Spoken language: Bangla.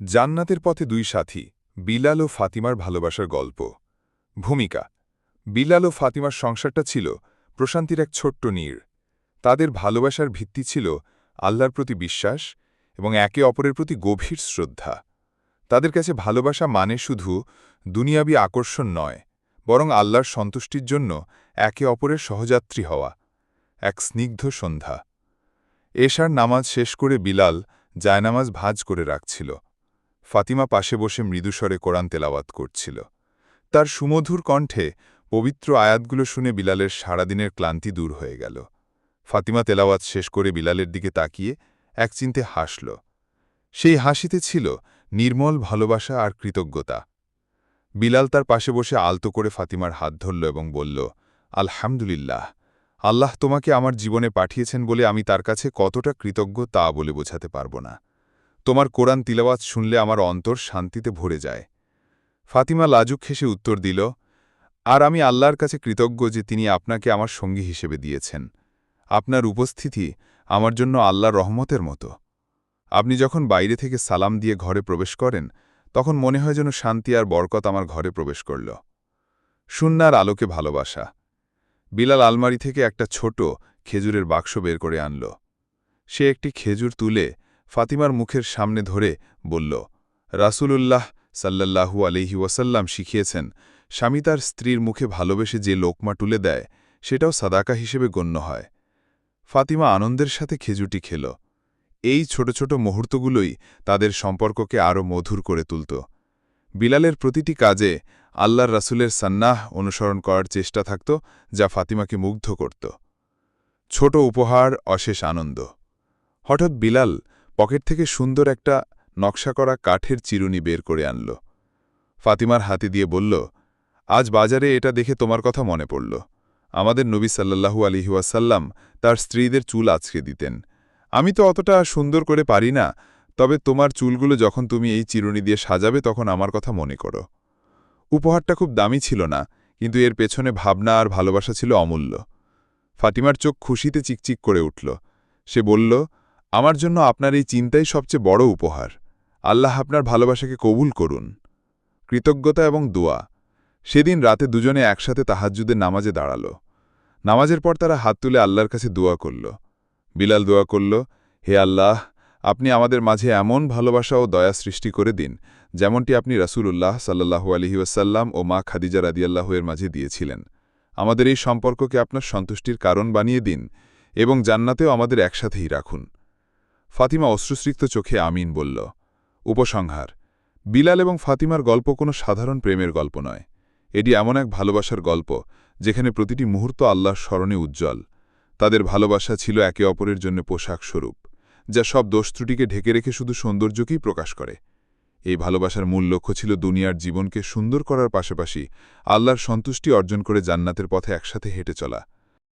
জান্নাতের পথে দুই সাথী, বিলাল ও ফাতিমার ভালোবাসার গল্প। ভূমিকা, বিলাল ও ফাতিমার সংসারটা ছিল প্রশান্তির এক ছোট্ট নীড় তাদের ভালোবাসার ভিত্তি ছিল আল্লাহর প্রতি বিশ্বাস এবং একে অপরের প্রতি গভীর শ্রদ্ধা। তাদের কাছে ভালোবাসা মানে শুধু দুনিয়াবি আকর্ষণ নয়, বরং আল্লাহর সন্তুষ্টির জন্য একে অপরের সহযাত্রী হওয়া, এক স্নিগ্ধ সন্ধ্যা। এশার নামাজ শেষ করে বিলাল জায়নামাজ ভাজ করে রাখছিল। ফাতিমা পাশে বসে মৃদুস্বরে কোরআন তেলাওয়াত করছিল। তার সুমধুর কণ্ঠে পবিত্র আয়াতগুলো শুনে বিলালের সারাদিনের ক্লান্তি দূর হয়ে গেল। ফাতিমা তেলাওয়াত শেষ করে বিলালের দিকে তাকিয়ে এক চিন্তে হাসল। সেই হাসিতে ছিল নির্মল ভালোবাসা আর কৃতজ্ঞতা। বিলাল তার পাশে বসে আলতো করে ফাতিমার হাত ধরল এবং বলল, আলহামদুলিল্লাহ, আল্লাহ তোমাকে আমার জীবনে পাঠিয়েছেন বলে আমি তার কাছে কতটা কৃতজ্ঞ তা বলে বোঝাতে পারব না। তোমার কোরআন তিলাওয়াত শুনলে আমার অন্তর শান্তিতে ভরে যায়। ফাতিমা লাজুক হেসে উত্তর দিল, আর আমি আল্লাহর কাছে কৃতজ্ঞ যে তিনি আপনাকে আমার সঙ্গী হিসেবে দিয়েছেন। আপনার উপস্থিতি আমার জন্য আল্লাহর রহমতের মতো। আপনি যখন বাইরে থেকে সালাম দিয়ে ঘরে প্রবেশ করেন, তখন মনে হয় যেন শান্তি আর বরকত আমার ঘরে প্রবেশ করল। সুন্নার আলোকে ভালোবাসা। বিলাল আলমারি থেকে একটা ছোট খেজুরের বাক্স বের করে আনল। সে একটি খেজুর তুলে ফাতিমার মুখের সামনে ধরে বলল, রাসূলুল্লাহ সাল্লাল্লাহু আলহি ওয়াসাল্লাম শিখিয়েছেন, স্বামী তার স্ত্রীর মুখে ভালোবেসে যে লোকমা তুলে দেয়, সেটাও সাদাকা হিসেবে গণ্য হয়। ফাতিমা আনন্দের সাথে খেজুটি খেল। এই ছোট ছোট মুহূর্তগুলোই তাদের সম্পর্ককে আরও মধুর করে তুলত। বিলালের প্রতিটি কাজে আল্লাহর রাসুলের সান্নাহ অনুসরণ করার চেষ্টা থাকত, যা ফাতিমাকে মুগ্ধ করত। ছোট উপহার, অশেষ আনন্দ। হঠাৎ বিলাল পকেট থেকে সুন্দর একটা নকশা করা কাঠের চিরুনি বের করে আনল। ফাতিমার হাতে দিয়ে বলল, আজ বাজারে এটা দেখে তোমার কথা মনে পড়ল। আমাদের নবী সাল্লাহু আলিহাসাল্লাম তার স্ত্রীদের চুল আছড়ে দিতেন। আমি তো অতটা সুন্দর করে পারি না, তবে তোমার চুলগুলো যখন তুমি এই চিরুনি দিয়ে সাজাবে তখন আমার কথা মনে করো। উপহারটা খুব দামি ছিল না, কিন্তু এর পেছনে ভাবনা আর ভালোবাসা ছিল অমূল্য। ফাতিমার চোখ খুশিতে চিকচিক করে উঠল। সে বলল আমার জন্য আপনার এই চিন্তাই সবচেয়ে বড় উপহার। আল্লাহ আপনার ভালোবাসাকে কবুল করুন। কৃতজ্ঞতা এবং দোয়া। সেদিন রাতে দুজনে একসাথে তাহাজ্জুদের নামাজে দাঁড়াল। নামাজের পর তারা হাত তুলে আল্লাহর কাছে দোয়া করল। বিলাল দোয়া করল, হে আল্লাহ, আপনি আমাদের মাঝে এমন ভালোবাসা ও দয়া সৃষ্টি করে দিন, যেমনটি আপনি রাসূলুল্লাহ সাল্লাহু আলহিউসাল্লাম ও মা খাদিজা রাদিয়াল্লাহু এর মাঝে দিয়েছিলেন। আমাদের এই সম্পর্ককে আপনার সন্তুষ্টির কারণ বানিয়ে দিন এবং জান্নাতেও আমাদের একসাথেই রাখুন। ফাতিমা অশ্রুসৃক্ত চোখে আমিন বলল, উপসংহার। বিলাল এবং ফাতিমার গল্প কোনো সাধারণ প্রেমের গল্প নয়। এটি এমন এক ভালোবাসার গল্প, যেখানে প্রতিটি মুহূর্ত আল্লাহর স্মরণে উজ্জ্বল। তাদের ভালোবাসা ছিল একে অপরের জন্য পোশাক স্বরূপ, যা সব দোষত্রুটিকে ঢেকে রেখে শুধু সৌন্দর্যকেই প্রকাশ করে। এই ভালোবাসার মূল লক্ষ্য ছিল দুনিয়ার জীবনকে সুন্দর করার পাশাপাশি আল্লাহর সন্তুষ্টি অর্জন করে জান্নাতের পথে একসাথে হেঁটে চলা।